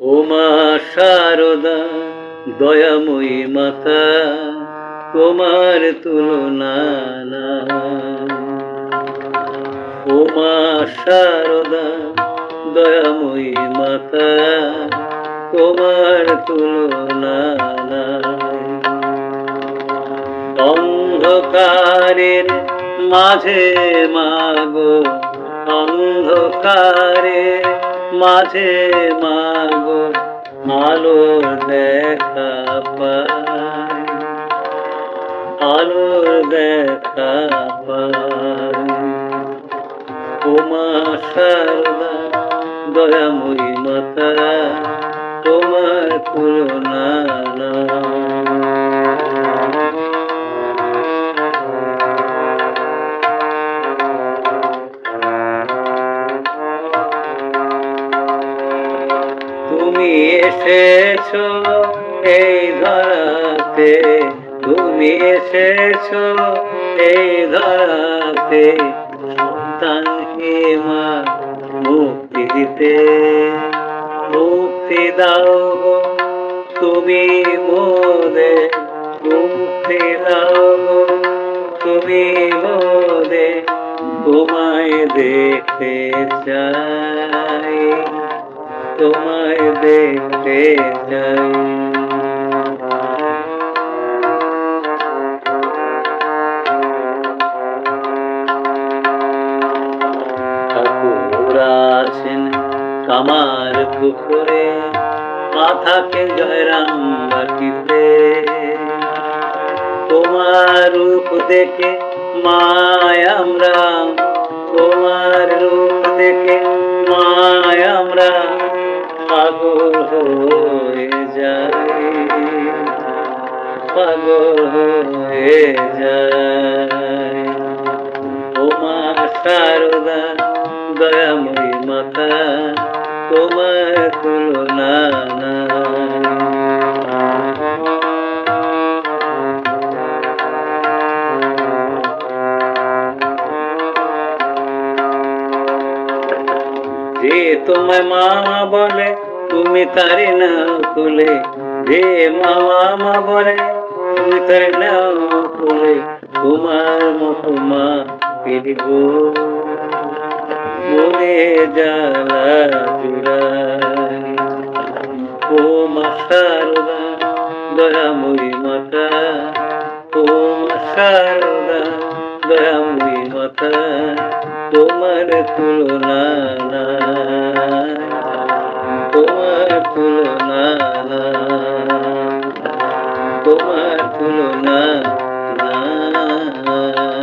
ওমা শারদা, দয়াময়ী মাতা, তোমার তুলনা নাই। ওমা শারদা, দয়াময়ী মাতা, তোমার তুলনা। অন্ধকারের মাঝে মাগো অন্ধকারের মাঝে মাগো আলোর দেখা আলোর দেখা পাই। ওমা শারদা দয়াময়ী মাতা তোমার তুলনা তুমি এসেছ এই ধরাতে, তুমি এসেছ এই ধরাতে। সন্তানকে মা মুক্তি দিতে, মুক্তি দাও তুমি মোদে, মুক্তি দাও তুমি মোদে, তোমায় দেখতে চাই। তোমায় দেখতে চাই। কামার পুকুরে, মাথাকে জয়রাম বাটিতে তোমার রূপ দেখে মায় আমরা, তোমার রূপ দেখে মায় আমরা। পাগল হয়ে যাই পাগল হয়ে যাই ওমা শারদা দয়াময়ী মাতা, তোমার তুলনা তোমায় মা বলে তুমি তারে না তুলে যে মামা মা বলে তুমি তারে না তুলে তোমার মতো মা ফিরব। মনে জ্বালা জুড়াই ও মা শারদা দয়াময়ী মাতা ও মা শারদা দয়াময়ী মাতা তোমার তুলনা নাই, তোমার তুলনা না।